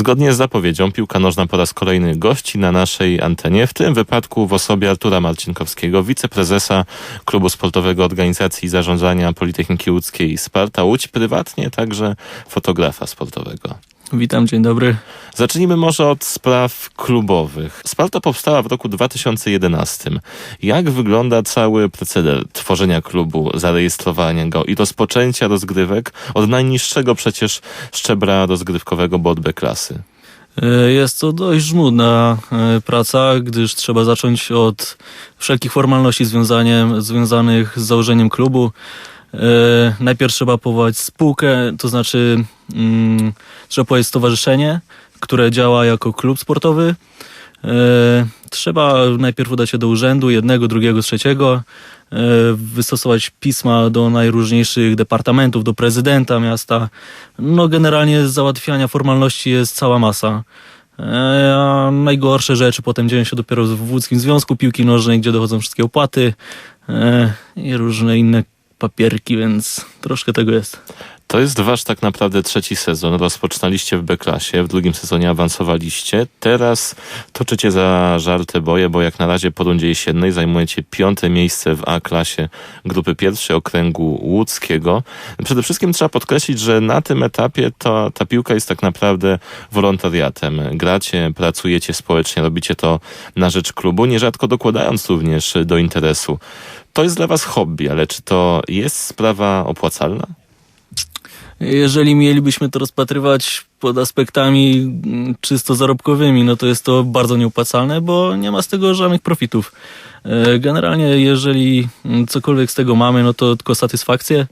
Zgodnie z zapowiedzią piłka nożna po raz kolejny gości na naszej antenie, w tym wypadku w osobie Artura Marcinkowskiego, wiceprezesa Klubu Sportowego Organizacji Zarządzania Politechniki Łódzkiej Sparta Łódź, prywatnie także fotografa sportowego. Witam, dzień dobry. Zacznijmy może od spraw klubowych. Sparta powstała w roku 2011. Jak wygląda cały proceder tworzenia klubu, zarejestrowania go i rozpoczęcia rozgrywek od najniższego przecież szczebla rozgrywkowego, bo od B klasy? E, Jest to dość żmudna e, praca, gdyż trzeba zacząć od wszelkich formalności związanych z założeniem klubu. E, Najpierw trzeba powołać spółkę, to znaczy trzeba powołać stowarzyszenie, które działa jako klub sportowy. E, Trzeba najpierw udać się do urzędu, jednego, drugiego, trzeciego, e, wystosować pisma do najróżniejszych departamentów, do prezydenta miasta. No generalnie załatwiania formalności jest cała masa. E, A najgorsze rzeczy potem dzieją się dopiero w Łódzkim Związku Piłki Nożnej, gdzie dochodzą wszystkie opłaty i różne inne papierki, więc troszkę tego jest. To jest wasz tak naprawdę trzeci sezon. Rozpoczynaliście w B-klasie, w drugim sezonie awansowaliście. Teraz toczycie za żarte boje, bo jak na razie po rundzie jesiennej zajmujecie piąte miejsce w A-klasie grupy pierwszej okręgu łódzkiego. Przede wszystkim trzeba podkreślić, że na tym etapie to, ta piłka jest tak naprawdę wolontariatem. Gracie, pracujecie społecznie, robicie to na rzecz klubu, nierzadko dokładając również do interesu. To jest dla was hobby, ale czy to jest sprawa opłacalna? Jeżeli mielibyśmy to rozpatrywać pod aspektami mm, czysto zarobkowymi, no to jest to bardzo nieopłacalne, bo nie ma z tego żadnych profitów. E, Generalnie, jeżeli mm, cokolwiek z tego mamy, no to tylko satysfakcję.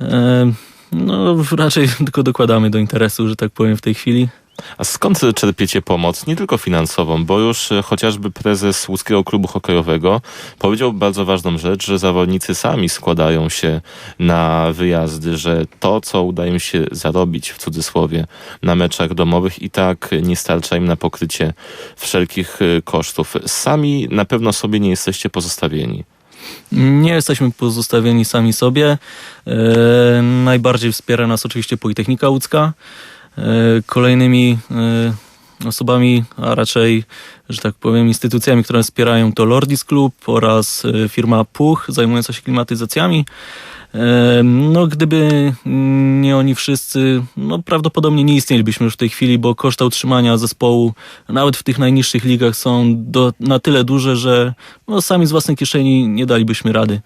E, No, raczej tylko dokładamy do interesu, że tak powiem, w tej chwili. A skąd czerpiecie pomoc? Nie tylko finansową, bo już e, chociażby prezes Łódzkiego Klubu Hokejowego powiedział bardzo ważną rzecz, że zawodnicy sami składają się na wyjazdy, że to, co udaje im się zarobić w cudzysłowie na meczach domowych i tak nie starcza im na pokrycie wszelkich e, kosztów. Sami na pewno sobie nie jesteście pozostawieni. Nie jesteśmy pozostawieni sami sobie. E, najbardziej wspiera nas oczywiście Politechnika Łódzka. E, kolejnymi e, osobami, a raczej, że tak powiem, instytucjami, które wspierają to Lordis Club oraz e, firma Puch, zajmująca się klimatyzacjami. No, gdyby nie oni wszyscy, no prawdopodobnie nie istnielibyśmy już w tej chwili, bo koszta utrzymania zespołu nawet w tych najniższych ligach są do, na tyle duże, że no, sami z własnej kieszeni nie dalibyśmy rady.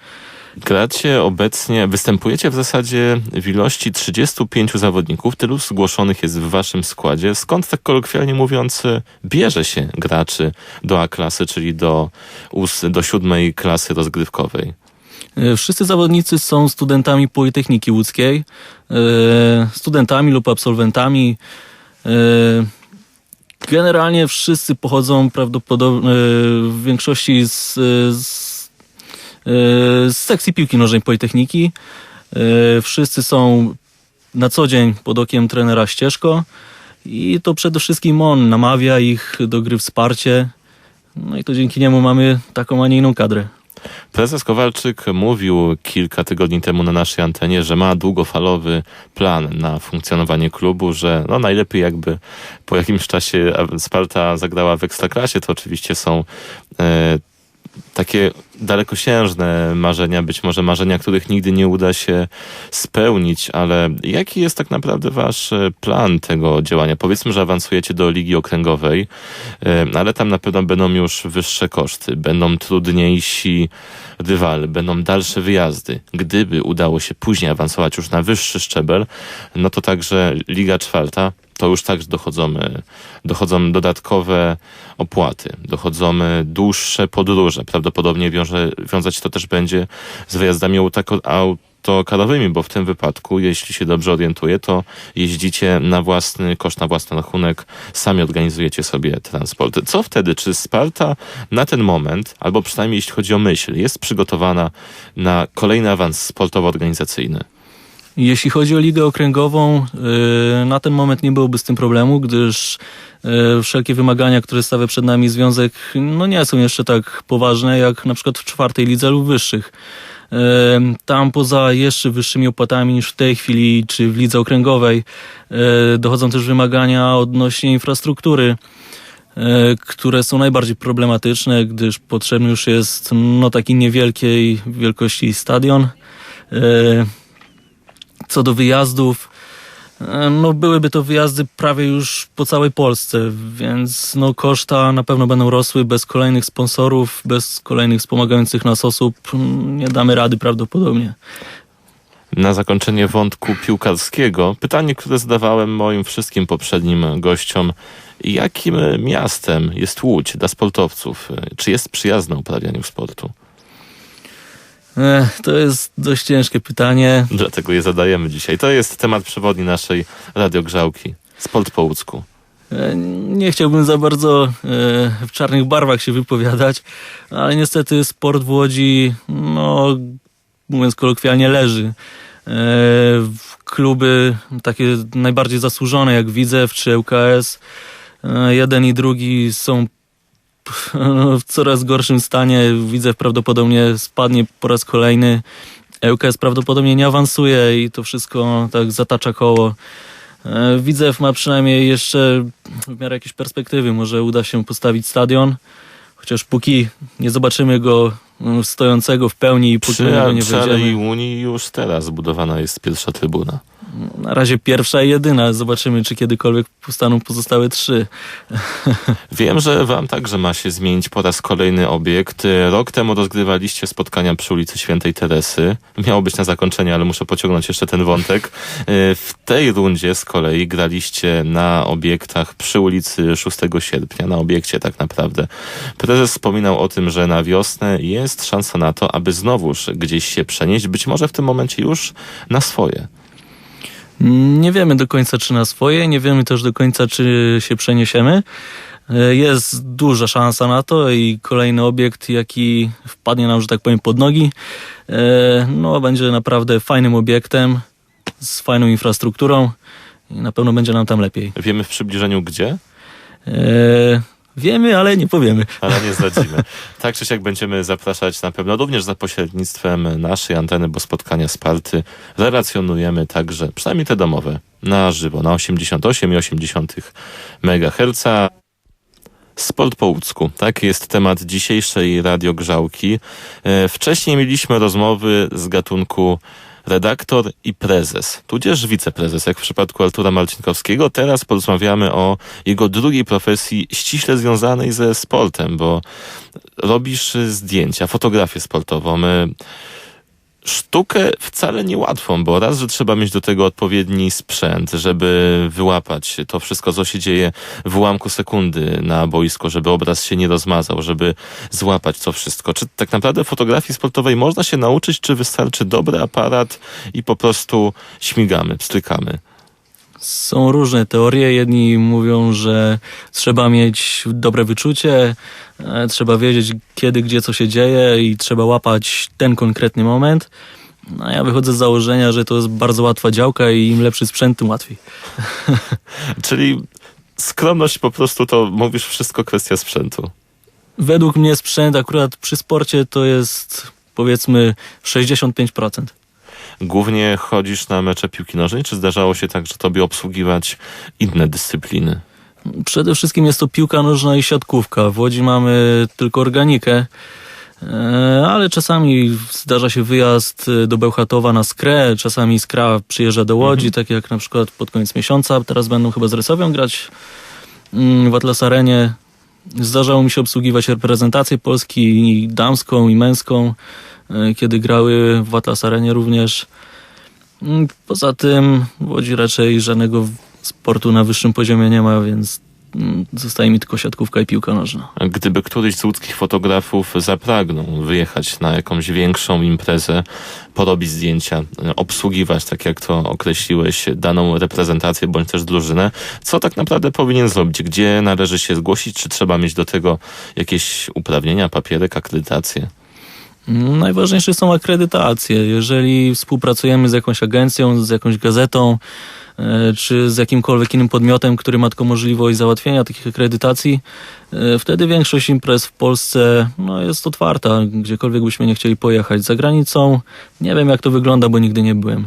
Gracie obecnie, występujecie w zasadzie w ilości 35 zawodników, tylu zgłoszonych jest w waszym składzie. Skąd tak kolokwialnie mówiąc bierze się graczy do A-klasy, czyli do, do siódmej klasy rozgrywkowej? E, Wszyscy zawodnicy są studentami Politechniki Łódzkiej, e, studentami lub absolwentami. E, Generalnie wszyscy pochodzą prawdopodobnie w większości z, z, z sekcji piłki nożnej Politechniki. E, Wszyscy są na co dzień pod okiem trenera Ścieżko i to przede wszystkim on namawia ich do gry wsparcie. No i to dzięki niemu mamy taką, a nie inną kadrę. Prezes Kowalczyk mówił kilka tygodni temu na naszej antenie, że ma długofalowy plan na funkcjonowanie klubu, że no najlepiej jakby po jakimś czasie Sparta zagrała w Ekstraklasie, to oczywiście są e, takie dalekosiężne marzenia, być może marzenia, których nigdy nie uda się spełnić, ale jaki jest tak naprawdę wasz e, plan tego działania? Powiedzmy, że awansujecie do Ligi Okręgowej, e, ale tam na pewno będą już wyższe koszty, będą trudniejsi rywale, będą dalsze wyjazdy. Gdyby udało się później awansować już na wyższy szczebel, no to także Liga Czwarta to już także dochodzą, e, dochodzą dodatkowe opłaty, dochodzą e, dłuższe podróże. Prawdopodobnie wiąże, wiązać to też będzie z wyjazdami autokarowymi, bo w tym wypadku, jeśli się dobrze orientuję, to jeździcie na własny koszt, na własny rachunek, sami organizujecie sobie transport. Co wtedy? Czy Sparta na ten moment, albo przynajmniej jeśli chodzi o myśl, jest przygotowana na kolejny awans sportowo-organizacyjny? Jeśli chodzi o ligę okręgową, yy, na ten moment nie byłoby z tym problemu, gdyż yy, wszelkie wymagania, które stawia przed nami związek, no nie są jeszcze tak poważne jak na przykład w czwartej lidze lub wyższych. Tam poza jeszcze wyższymi opłatami niż w tej chwili, czy w lidze okręgowej, dochodzą też wymagania odnośnie infrastruktury, które są najbardziej problematyczne, gdyż potrzebny już jest no, taki niewielkiej wielkości stadion. Co do wyjazdów, e, no byłyby to wyjazdy prawie już po całej Polsce, więc no koszta na pewno będą rosły bez kolejnych sponsorów, bez kolejnych wspomagających nas osób. Nie damy rady prawdopodobnie. Na zakończenie wątku piłkarskiego, pytanie, które zadawałem moim wszystkim poprzednim gościom. Jakim miastem jest Łódź dla sportowców? Czy jest przyjazna uprawianiu sportu? Ech, to jest dość ciężkie pytanie. Dlatego je zadajemy dzisiaj. To jest temat przewodni naszej radiogrzałki. Sport po łódzku. E, Nie chciałbym za bardzo e, w czarnych barwach się wypowiadać, ale niestety sport w Łodzi, no mówiąc kolokwialnie, leży. E, Kluby takie najbardziej zasłużone jak Widzew czy ŁKS, jeden i drugi są w coraz gorszym stanie. Widzew prawdopodobnie spadnie po raz kolejny. ŁKS prawdopodobnie nie awansuje i to wszystko tak zatacza koło. E, Widzew ma przynajmniej jeszcze w miarę jakieś perspektywy. Może uda się postawić stadion, chociaż póki nie zobaczymy go stojącego w pełni i niego nie wejdziemy. Unii już teraz zbudowana jest pierwsza trybuna. Na razie pierwsza i jedyna. Zobaczymy, czy kiedykolwiek powstaną pozostałe trzy. Wiem, że wam także ma się zmienić po raz kolejny obiekt. Rok temu rozgrywaliście spotkania przy ulicy Świętej Teresy. Miało być na zakończenie, ale muszę pociągnąć jeszcze ten wątek. E, W tej rundzie z kolei graliście na obiektach przy ulicy 6 sierpnia, na obiekcie tak naprawdę. Prezes wspominał o tym, że na wiosnę jest szansa na to, aby znowuż gdzieś się przenieść, być może w tym momencie już na swoje. Nie wiemy do końca, czy na swoje, nie wiemy też do końca, czy się przeniesiemy. E, Jest duża szansa na to i kolejny obiekt, jaki wpadnie nam, że tak powiem, pod nogi, e, no będzie naprawdę fajnym obiektem z fajną infrastrukturą i na pewno będzie nam tam lepiej. Wiemy w przybliżeniu gdzie? Wiemy, ale nie powiemy. ale nie zdradzimy. Tak czy siak będziemy zapraszać na pewno również za pośrednictwem naszej anteny, bo spotkania z party relacjonujemy także, przynajmniej te domowe, na żywo, na 88,8 MHz. Sport po łódzku. Tak jest temat dzisiejszej radiogrzałki. E, Wcześniej mieliśmy rozmowy z gatunku redaktor i prezes, tudzież wiceprezes, jak w przypadku Artura Marcinkowskiego. Teraz porozmawiamy o jego drugiej profesji ściśle związanej ze sportem, bo robisz zdjęcia, fotografię sportową. Sztukę wcale niełatwą, bo raz, że trzeba mieć do tego odpowiedni sprzęt, żeby wyłapać to wszystko, co się dzieje w ułamku sekundy na boisku, żeby obraz się nie rozmazał, żeby złapać to wszystko. Czy tak naprawdę fotografii sportowej można się nauczyć, czy wystarczy dobry aparat i po prostu śmigamy, pstrykamy? Są różne teorie. Jedni mówią, że trzeba mieć dobre wyczucie, e, trzeba wiedzieć kiedy, gdzie co się dzieje i trzeba łapać ten konkretny moment. No, ja wychodzę z założenia, że to jest bardzo łatwa działka i im lepszy sprzęt, tym łatwiej. Czyli skromność po prostu to mówisz wszystko kwestia sprzętu. Według mnie sprzęt akurat przy sporcie to jest powiedzmy 65%. Głównie chodzisz na mecze piłki nożnej, czy zdarzało się tak, że tobie obsługiwać inne dyscypliny? Przede wszystkim jest to piłka nożna i siatkówka. W Łodzi mamy tylko organikę, e, ale czasami zdarza się wyjazd e, do Bełchatowa na skrę, czasami skra przyjeżdża do Łodzi, tak jak na przykład pod koniec miesiąca. Teraz będą chyba z Rysowią grać mm, w Atlas Arenie. Zdarzało mi się obsługiwać reprezentację Polski i damską i męską, kiedy grały w Atlas Arenie również. Mm, Poza tym w Łodzi raczej żadnego sportu na wyższym poziomie nie ma, więc mm, zostaje mi tylko siatkówka i piłka nożna. Gdyby któryś z łódzkich fotografów zapragnął wyjechać na jakąś większą imprezę, porobić zdjęcia, e, obsługiwać, tak jak to określiłeś, daną reprezentację bądź też drużynę, co tak naprawdę powinien zrobić? Gdzie należy się zgłosić? Czy trzeba mieć do tego jakieś uprawnienia, papierek, akredytację? Najważniejsze są akredytacje. Jeżeli współpracujemy z jakąś agencją, z jakąś gazetą, e, czy z jakimkolwiek innym podmiotem, który ma tylko możliwość załatwienia takich akredytacji, e, wtedy większość imprez w Polsce no, jest otwarta, gdziekolwiek byśmy nie chcieli pojechać. Za granicą nie wiem jak to wygląda, bo nigdy nie byłem.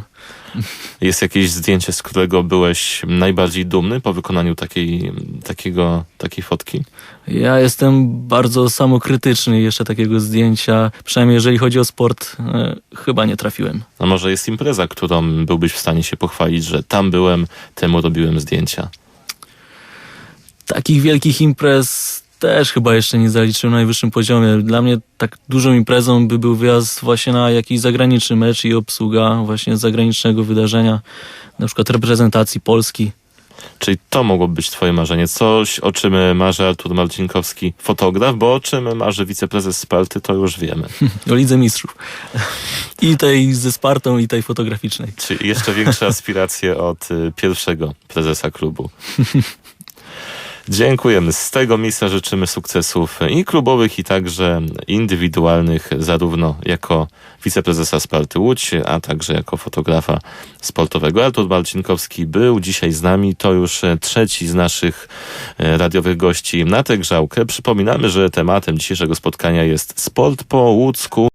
Jest jakieś zdjęcie, z którego byłeś najbardziej dumny po wykonaniu takiej, takiego, takiej fotki? Ja jestem bardzo samokrytyczny jeszcze takiego zdjęcia, przynajmniej jeżeli chodzi o sport, e, chyba nie trafiłem. A może jest impreza, którą byłbyś w stanie się pochwalić, że tam byłem, temu robiłem zdjęcia? Takich wielkich imprez też chyba jeszcze nie zaliczyłem na najwyższym poziomie. Dla mnie tak dużą imprezą by był wyjazd właśnie na jakiś zagraniczny mecz i obsługa właśnie zagranicznego wydarzenia, na przykład reprezentacji Polski. Czyli to mogło być twoje marzenie. Coś, o czym marzy Artur Marcinkowski, fotograf, bo o czym marzy wiceprezes Spalty, to już wiemy. O Lidze Mistrzów. I tej ze Spartą, i tej fotograficznej. Czyli jeszcze większe aspiracje od y, pierwszego prezesa klubu. Dziękujemy. Z tego miejsca życzymy sukcesów i klubowych, i także indywidualnych, zarówno jako wiceprezesa Sparty Łódź, a także jako fotografa sportowego. Artur Balcinkowski był dzisiaj z nami. To już trzeci z naszych e, radiowych gości na tę grzałkę. Przypominamy, że tematem dzisiejszego spotkania jest sport po łódzku.